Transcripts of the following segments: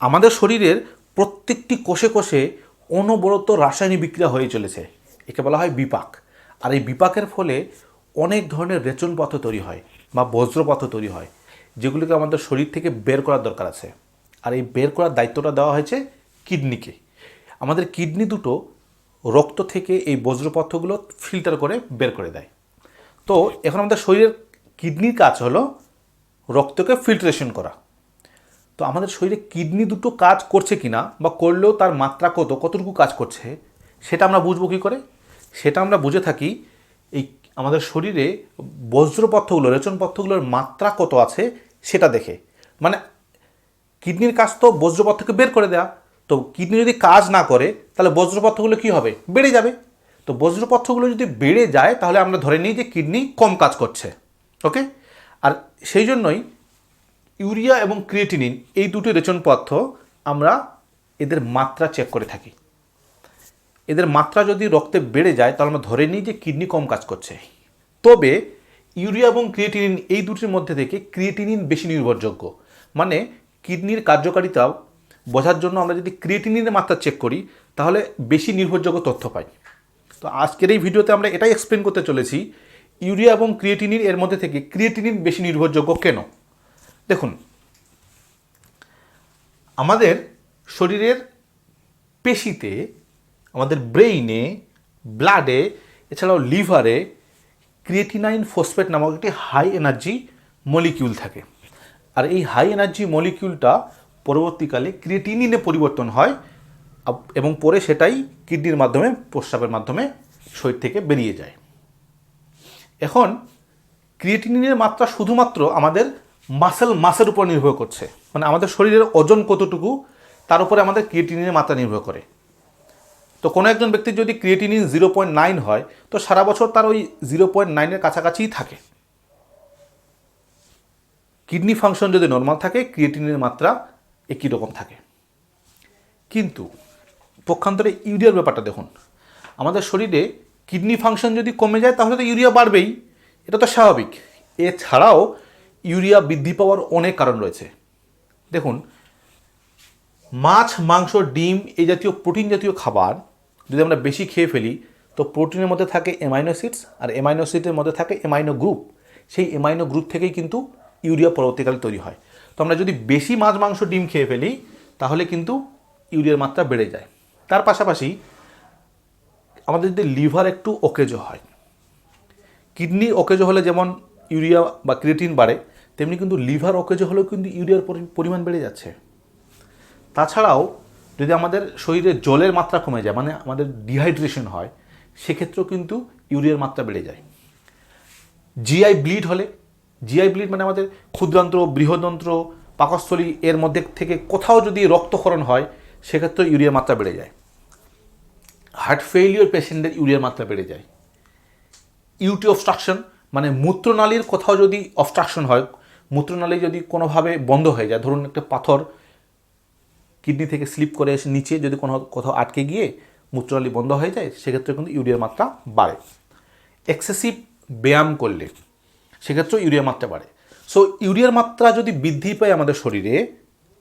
আমাদের শরীরের প্রত্যেকটি কোষে কোষে অনবরত রাসায়নিক বিক্রিয়া হয়ে চলেছে। একে বলা হয় বিপাক। আর এই বিপাকের ফলে অনেক ধরনের রেচন পথ তৈরি হয় বা বজ্রপথ তৈরি হয়, যেগুলিকে আমাদের শরীর থেকে বের করার দরকার আছে। আর এই বের করার দায়িত্বটা দেওয়া হয়েছে কিডনিকে। আমাদের কিডনি দুটো রক্ত থেকে এই বজ্রপথগুলো ফিল্টার করে বের করে দেয়। তো এখন আমাদের শরীরের কিডনির কাজ হলো রক্তকে ফিল্ট্রেশন করা। তো আমাদের শরীরে কিডনি দুটো কাজ করছে কি না বা করলেও তার মাত্রা কত, কতটুকু কাজ করছে, সেটা আমরা বুঝব কী করে? সেটা আমরা বুঝে থাকি এই আমাদের শরীরে বজ্রপথ্যগুলো রেচনপথ্যগুলোর মাত্রা কত আছে সেটা দেখে। মানে কিডনির কাজ তো বজ্রপথ্যকে বের করে দেওয়া তো কিডনি যদি কাজ না করে, তাহলে বজ্রপথ্যগুলো কী হবে? বেড়ে যাবে। তো বজ্রপথ্যগুলো যদি বেড়ে যায়, তাহলে আমরা ধরে নিই যে কিডনি কম কাজ করছে। ওকে? আর সেই জন্যই ইউরিয়া এবং ক্রিয়েটিনিন, এই দুটি রেচন পদার্থ আমরা এদের মাত্রা চেক করে থাকি। এদের মাত্রা যদি রক্তে বেড়ে যায়, তাহলে আমরা ধরে নিই যে কিডনি কম কাজ করছে। তবে ইউরিয়া এবং ক্রিয়েটিনিন এই দুটির মধ্যে থেকে ক্রিয়েটিনিন বেশি নির্ভরযোগ্য। মানে কিডনির কার্যকারিতা বোঝার জন্য আমরা যদি ক্রিয়েটিনিনের মাত্রা চেক করি, তাহলে বেশি নির্ভরযোগ্য তথ্য পাই। তো আজকের এই ভিডিওতে আমরা এটাই এক্সপ্লেন করতে চলেছি, ইউরিয়া এবং ক্রিয়েটিনিন এর মধ্যে থেকে ক্রিয়েটিনিন বেশি নির্ভরযোগ্য কেন? দেখুন, আমাদের শরীরের পেশিতে, আমাদের ব্রেইনে ব্লাডে এছাড়াও লিভারে ক্রিয়েটিনাইন ফসফেট নামক একটি হাই এনার্জি মলিকিউল থাকে। আর এই হাই এনার্জি মলিকিউলটা পরবর্তীকালে ক্রিয়েটিনিনে পরিবর্তন হয় এবং পরে সেটাই কিডনির মাধ্যমে, প্রস্রাবের মাধ্যমে শরীর থেকে বেরিয়ে যায়। এখন ক্রিয়েটিনিনের মাত্রা শুধুমাত্র আমাদের মাসেল মাসের উপর নির্ভর করছে। মানে আমাদের শরীরের ওজন কতটুকু, তার উপরে আমাদের ক্রিয়েটিনের মাত্রা নির্ভর করে। তো কোনো একজন ব্যক্তির যদি ক্রিয়েটিনিন জিরো পয়েন্ট নাইন হয়, তো সারা বছর তার ওই জিরো পয়েন্ট নাইনের কাছাকাছিই থাকে। কিডনি ফাংশন যদি নর্মাল থাকে ক্রিয়েটিনের মাত্রা একই রকম থাকে। কিন্তু পক্ষান্তরে ইউরিয়ার ব্যাপারটা দেখুন। আমাদের শরীরে কিডনি ফাংশন যদি কমে যায়, তাহলে তো ইউরিয়া বাড়বেই। এটা তো স্বাভাবিক। এছাড়াও ইউরিয়া বৃদ্ধি পাওয়ার অনেক কারণ রয়েছে। দেখুন, মাছ, মাংস, ডিম এই জাতীয় প্রোটিন জাতীয় খাবার যদি আমরা বেশি খেয়ে ফেলি, তো প্রোটিনের মধ্যে থাকে এমাইনো অ্যাসিডস আর এমাইনো অ্যাসিডের মধ্যে থাকে এমাইনো গ্রুপ। সেই এমাইনো গ্রুপ থেকেই কিন্তু ইউরিয়া পরবর্তীকালে তৈরি হয়। তো আমরা যদি বেশি মাছ, মাংস, ডিম খেয়ে ফেলি, তাহলে কিন্তু ইউরিয়ার মাত্রা বেড়ে যায়। তার পাশাপাশি আমাদের যদি লিভার একটু ওকেজো হয় কিডনি ওকেজো হলে যেমন ইউরিয়া বা ক্রিয়েটিন বাড়ে তেমনি কিন্তু লিভার ওকেজো হলেও কিন্তু ইউরিয়ার পরিমাণ বেড়ে যাচ্ছে। তাছাড়াও যদি আমাদের শরীরে জলের মাত্রা কমে যায় মানে আমাদের ডিহাইড্রেশন হয়, সেক্ষেত্রেও কিন্তু ইউরিয়ার মাত্রা বেড়ে যায়। জিআই ব্লিড হলে জিআই ব্লিড মানে আমাদের ক্ষুদ্রান্ত্র, বৃহদন্ত্র, পাকস্থলী এর মধ্যে থেকে কোথাও যদি রক্তক্ষরণ হয় সেক্ষেত্রে ইউরিয়ার মাত্রা বেড়ে যায়। হার্ট ফেইলিওর পেশেন্টের ইউরিয়ার মাত্রা বেড়ে যায়। ইউটি অবস্ট্রাকশন মানে মূত্রনালীর কোথাও যদি অবস্ট্রাকশন হয় মূত্রনালী যদি কোনোভাবে বন্ধ হয়ে যায়, ধরুন একটা পাথর কিডনি থেকে স্লিপ করে এসে নিচে যদি কোনো কোথাও আটকে গিয়ে মূত্রনালী বন্ধ হয়ে যায়, সেক্ষেত্রে কিন্তু ইউরিয়ার মাত্রা বাড়ে। এক্সেসিভ ব্যায়াম করলে সেক্ষেত্রেও ইউরিয়ার মাত্রা বাড়ে। সো ইউরিয়ার মাত্রা যদি বৃদ্ধি পায় আমাদের শরীরে,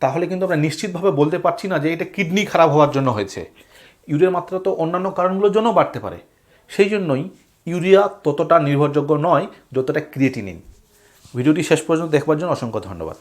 তাহলে কিন্তু আমরা নিশ্চিতভাবে বলতে পারছি না যে এটা কিডনি খারাপ হওয়ার জন্য হয়েছে। ইউরিয়ার মাত্রা তো অন্যান্য কারণগুলোর জন্য বাড়তে পারে। সেই জন্যই ইউরিয়া ততটা নির্ভরযোগ্য নয়, যতটা ক্রিয়েটিনিন। ভিডিওটি শেষ পর্যন্ত দেখবার জন্য অসংখ্য ধন্যবাদ।